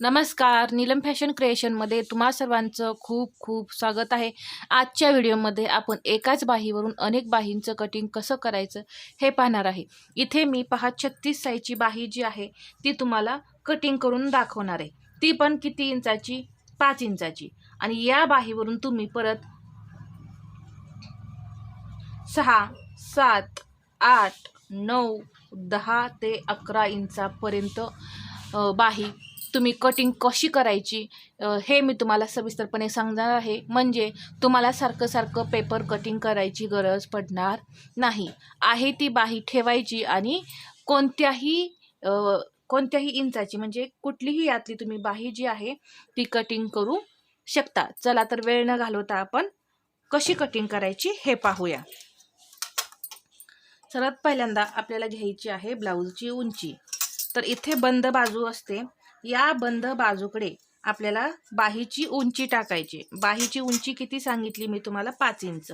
नमस्कार. नीलम फॅशन क्रिएशनमध्ये तुम्हा सर्वांचं खूप खूप स्वागत आहे. आजच्या व्हिडिओमध्ये आपण एकाच बाहीवरून अनेक बाहींचं कटिंग कसं करायचं हे पाहणार आहे. इथे मी पहा छत्तीस साईजची बाही जी आहे ती तुम्हाला कटिंग करून दाखवणार आहे. ती पण किती इंचाची? पाच इंचाची. आणि या बाहीवरून तुम्ही परत सहा सात आठ नऊ दहा ते अकरा इंचापर्यंत बाही तुम्ही कटिंग कशी करायची हे मी तुम्हाला सविस्तरपणे सांगणार आहे. म्हणजे तुम्हाला सारखं सारखं पेपर कटिंग करायची गरज पडणार नाही. आहे ती बाही ठेवायची आणि कोणत्याही कोणत्याही इंचाची म्हणजे कुठलीही यातली तुम्ही बाही जी आहे ती कटिंग करू शकता. चला तर वेळ न घालवता आपण कशी कटिंग करायची हे पाहूया. सर्वात पहिल्यांदा आपल्याला घ्यायची आहे ब्लाऊजची उंची. तर इथे बंद बाजू असते. या बंद बाजूकडे आपल्याला बाहीची उंची टाकायची. बाहीची उंची किती सांगितली मी तुम्हाला? पाच इंच.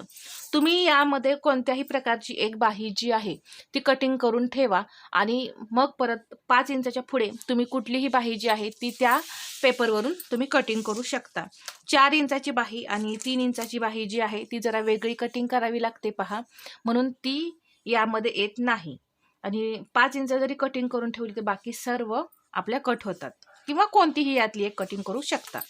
तुम्ही यामध्ये कोणत्याही प्रकारची एक बाही जी आहे ती कटिंग करून ठेवा आणि मग परत पाच इंचाच्या पुढे तुम्ही कुठलीही बाही जी आहे ती त्या पेपरवरून तुम्ही कटिंग करू शकता. चार इंचाची बाही आणि तीन इंचाची बाही जी आहे ती जरा वेगळी कटिंग करावी लागते पहा. म्हणून ती यामध्ये येत नाही. आणि पाच इंच जरी कटिंग करून ठेवली तर बाकी सर्व आपल्या कट होतात किंवा कोणतीही यातली एक कटिंग करू शकता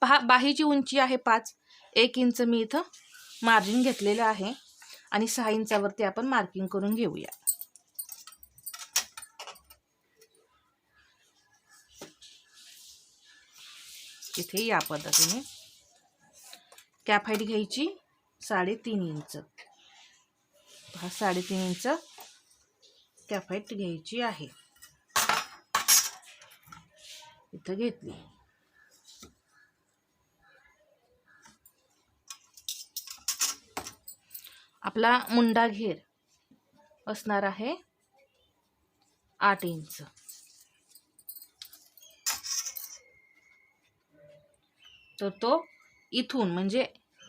पहा बाहीची उंची आहे पाच एक इंच मी इथं मार्जिन घेतलेलं आहे आणि सहा इंचावरती आपण मार्किंग करून घेऊया. इथे या पद्धतीने कॅप हाईट घ्यायची साडेतीन इंच. हा साडेतीन इंच कॅप हाईट घ्यायची आहे. इथं घेतली. आपला मुंडा घेर असणार आहे आठ इंच. तर तो इथून म्हणजे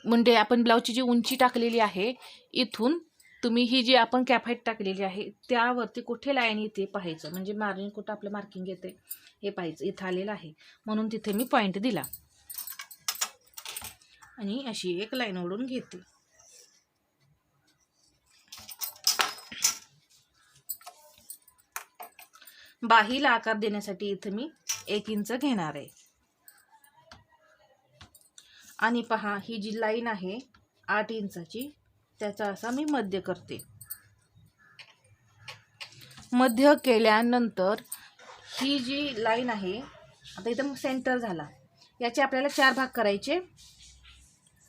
म्हणजे आपण ब्लाऊजची जी उंची टाकलेली आहे इथून तुम्ही ही जी आपण कॅफाईट टाकलेली आहे त्यावरती कुठे लाईन येते पाहायचं? म्हणजे मार्जिन कुठं आपलं मार्किंग येते? हे पाहिजे इथं आलेलं आहे. म्हणून तिथे मी पॉईंट दिला. आणि अशी एक लाईन ओढून घेते. बाहीला आकार देण्यासाठी इथं मी एक इंच घेणार आहे. आणि पहा ही जी लाईन आहे आठ इंचाची त्याचा असा मी मध्य करते. मध्य केल्यानंतर ही जी लाईन आहे आता इथं सेंटर झाला. याचे आपल्याला चार भाग करायचे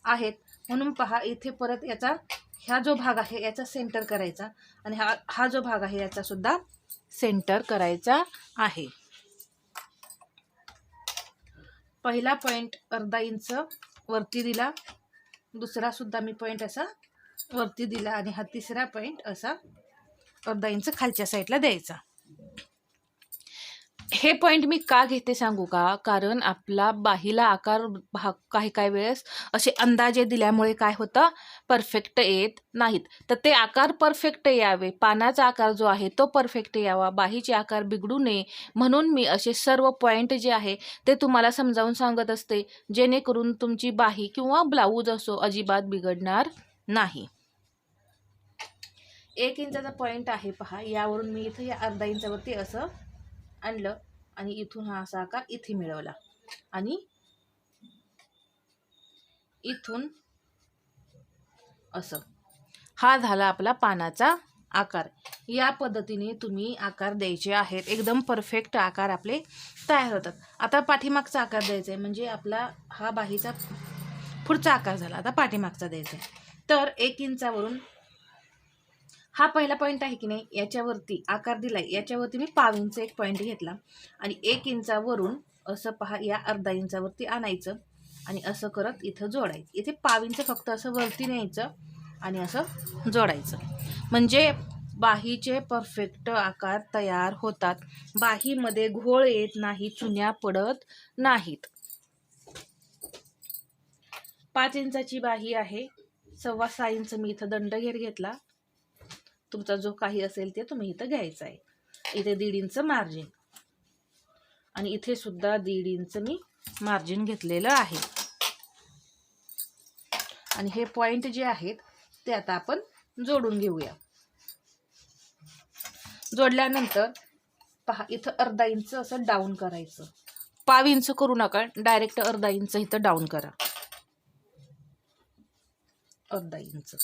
आहेत. म्हणून पहा इथे परत याचा ह्या जो भाग आहे याचा सेंटर करायचा आणि हा हा जो भाग आहे याचासुद्धा सेंटर करायचा आहे. पहिला पॉईंट अर्धा इंच वरती दिला. दुसरासुद्धा मी पॉईंट असा वरती दिला आणि हा तिसरा पॉईंट असा अर्धा इंच खालच्या साईडला द्यायचा. हे पॉईंट मी का घेते सांगू का? कारण आपला बाहीला आकार भाग काही काही वेळेस असे अंदाजे दिल्यामुळे काय होतं? परफेक्ट येत नाहीत. तर ते आकार परफेक्ट यावे. पानाचा आकार जो आहे तो परफेक्ट यावा. बाहीचे आकार बिघडू नये. म्हणून मी असे सर्व पॉईंट जे आहे ते तुम्हाला समजावून सांगत असते जेणेकरून तुमची बाही किंवा ब्लाऊज असो अजिबात बिघडणार नाही. एक इंचाचा पॉईंट आहे पहा. यावरून मी इथं या अर्धा इंचावरती असं आणलं आणि इथून हा असा आकार इथे मिळवला. आणि इथून असं. हा झाला आपला पानाचा आकार. या पद्धतीने तुम्ही आकार द्यायचे आहेत. एकदम परफेक्ट आकार आपले तयार होतात. आता पाठीमागचा आकार द्यायचा आहे म्हणजे आपला हा बाहीचा पुढचा आकार झाला. आता पाठीमागचा द्यायचा आहे तर एक इंचावरून हा पहिला पॉईंट आहे की नाही याच्यावरती आकार दिलाय. याच्यावरती मी पाव इंच एक पॉईंट घेतला. आणि एक इंचावरून असं पहा या अर्धा इंचावरती आणायचं आणि असं करत इथं जोडायचं. इथे पाव इंच फक्त असं वरती न्यायचं आणि असं जोडायचं. म्हणजे बाहीचे परफेक्ट आकार तयार होतात. बाहीमध्ये घोळ येत नाही चुन्या पडत नाहीत. पाच इंचाची बाही आहे. सव्वा सहा इंच मी इथं दंडघेर घेतला. तुमचा जो काही असेल ते तुम्ही इथं घ्यायचं आहे. इथे दीड इंच मार्जिन आणि इथे सुद्धा दीड इंच मी मार्जिन घेतलेलं आहे. आणि हे पॉइंट जे आहेत ते आता आपण जोडून घेऊया. जोडल्यानंतर पहा इथं अर्धा इंच असं डाऊन करायचं. पाव इंच करू नका डायरेक्ट अर्धा इंच इथं डाऊन करा. अर्धा इंच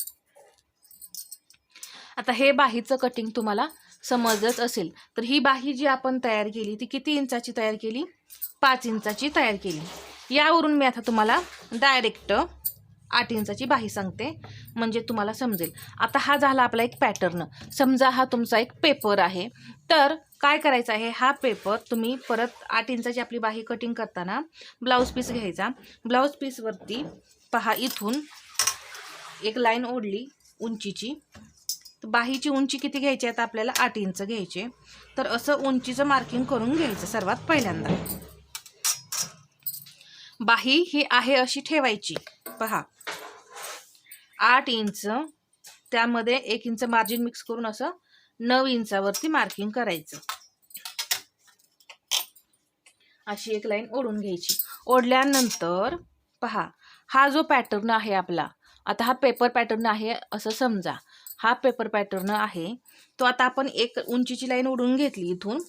आता हे बाहीचं कटिंग तुम्हाला समजत असेल. तर ही बाही जी आपण तयार केली ती किती इंचाची तयार केली? पाच इंचाची तयार केली. यावरून मी आता तुम्हाला डायरेक्ट आठ इंचाची बाही सांगते. म्हणजे तुम्हाला समजेल. आता हा झाला आपला एक पॅटर्न समजा हा तुमचा एक पेपर आहे. तर काय करायचं आहे? हा पेपर तुम्ही परत आठ इंचाची आपली बाही कटिंग करताना ब्लाऊज पीस घ्यायचा. ब्लाऊज पीसवरती पहा इथून एक लाईन ओढली उंचीची. बाहीची उंची किती घ्यायची आहे? तर आपल्याला आठ इंच घ्यायचे तर असं उंचीचं मार्किंग करून घ्यायचं सर्वात पहिल्यांदा. बाही ही आहे अशी ठेवायची. पहा. आठ इंच. त्यामध्ये एक इंच मार्जिन मिक्स करून असं नऊ इंचावरती मार्किंग करायचं. अशी एक लाईन ओढून घ्यायची. ओढल्यानंतर पहा हा जो पॅटर्न आहे आपला आता हा पेपर पॅटर्न आहे असं समजा. हा पेपर पॅटर्न आहे. तो आता आपण एक उंचीची लाईन ओढून घेतली इथून.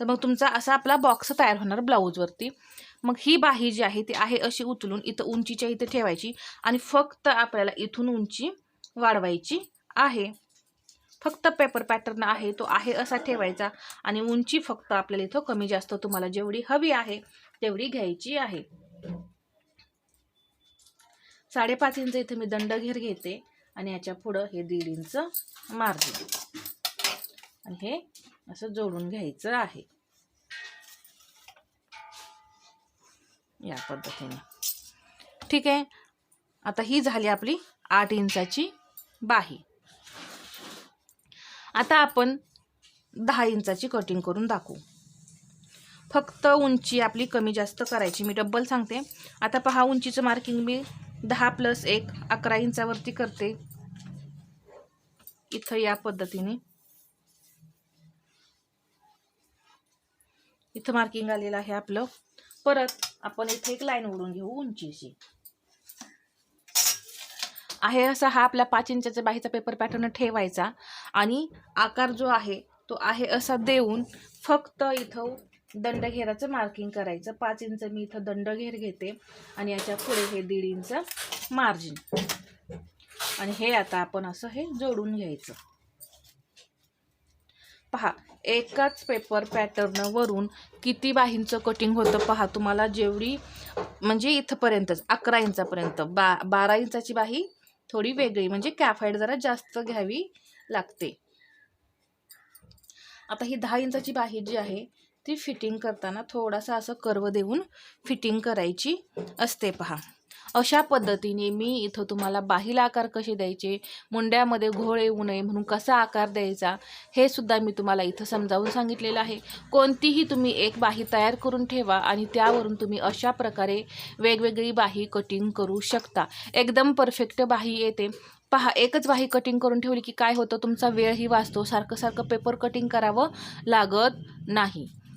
तर मग तुमचा असा आपला बॉक्स तयार होणार ब्लाऊजवरती मग ही बाही जी आहे ती आहे अशी उचलून इथं उंचीच्या इथे ठेवायची आणि फक्त आपल्याला इथून उंची वाढवायची आहे. फक्त पेपर पॅटर्न आहे तो आहे असा ठेवायचा आणि उंची फक्त आपल्याला इथं कमी जास्त तुम्हाला जेवढी हवी आहे तेवढी घ्यायची आहे. साडेपाच इंच इथं मी दंडघेर घेते. आणि याच्या पुढं हे दीड इंच मार्जिन. आणि हे असं जोडून घ्यायचं आहे. या पद्धतीने. ठीक आहे? आता ही झाली आपली आठ इंचाची बाही. आता आपण दहा इंचाची कटिंग करून दाखवू. फक्त उंची आपली कमी जास्त करायची. मी डब्बल सांगते. आता पहा उंचीचं मार्किंग मी दहा प्लस एक अकरा इंचावरती करते. इथं या पद्धतीने. इथं मार्किंग आलेलं आहे आपलं. परत आपण इथे एक लाईन ओढून घेऊ उंचीशी. आहे असा हा आपला पाच इंचाचा बाहीचा पेपर पॅटर्न ठेवायचा. आणि आकार जो आहे तो आहे असा देऊन फक्त इथं दंडघेराचं मार्किंग करायचं. पाच इंच मी इथं दंडघेर घेते आणि याच्यापुढे हे दीड इंच मार्जिन आणि हे आता आपण असं हे जोडून घ्यायचं. पहा एकाच पेपर पॅटर्नवरून किती बाहींचं कटिंग होतं पहा. तुम्हाला जेवढी म्हणजे इथंपर्यंतच अकरा इंचापर्यंत. बा बारा इंचाची बाही थोडी वेगळी म्हणजे कॅफाईड जरा जास्त घ्यावी लागते. आता ही दहा इंचाची बाही जी आहे ती फिटिंग करताना थोडासा असं कर्व देऊन फिटिंग करायची असते पहा. अशा पद्धतीने मी इथं तुम्हाला बाहीला आकार कसे द्यायचे मुंड्यामध्ये घोळ येऊ नये म्हणून कसा आकार द्यायचा हे सुद्धा मी तुम्हाला इथं समजावून सांगितलेलं आहे. कोणतीही तुम्ही एक बाही तयार करून ठेवा आणि त्यावरून तुम्ही अशा प्रकारे वेगवेगळी बाही कटिंग करू शकता. एकदम परफेक्ट बाही येते. पहा एकच बाही कटिंग करून ठेवली की काय होतं? तुमचा वेळही वाचतो. सारखं सारखं पेपर कटिंग करावं लागत नाही.